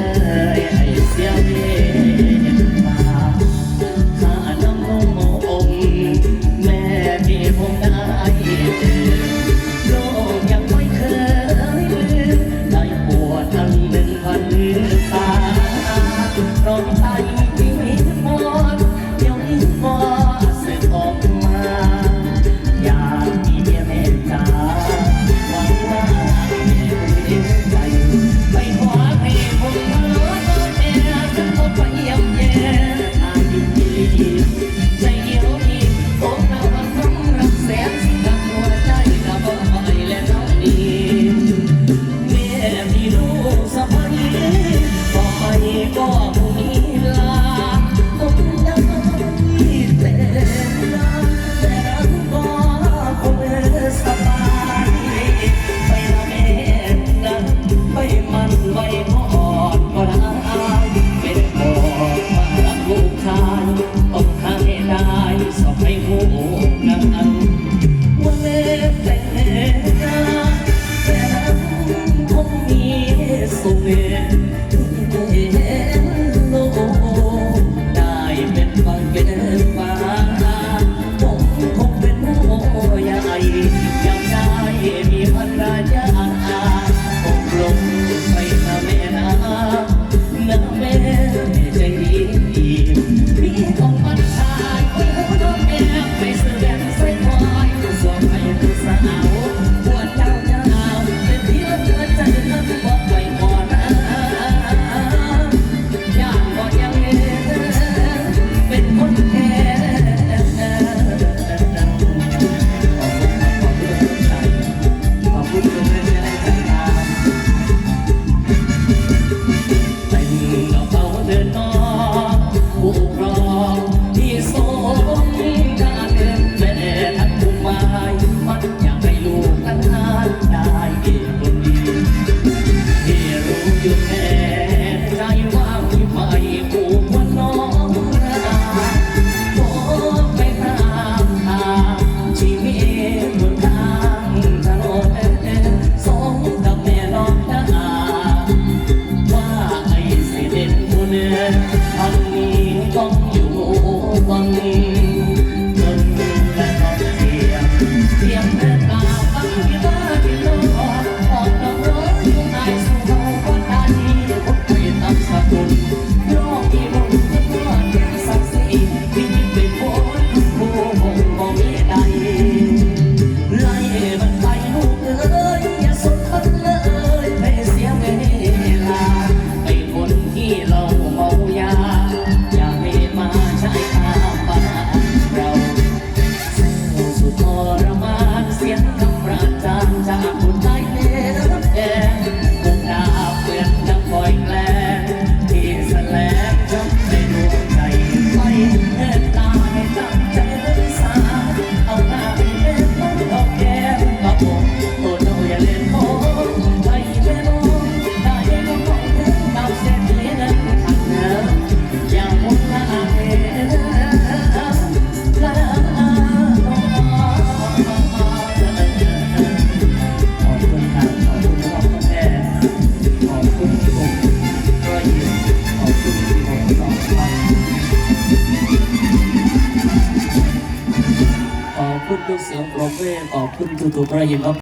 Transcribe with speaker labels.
Speaker 1: love. one time. ทุกเสียงโปรบมือขอบคุณทุกๆประยินครับ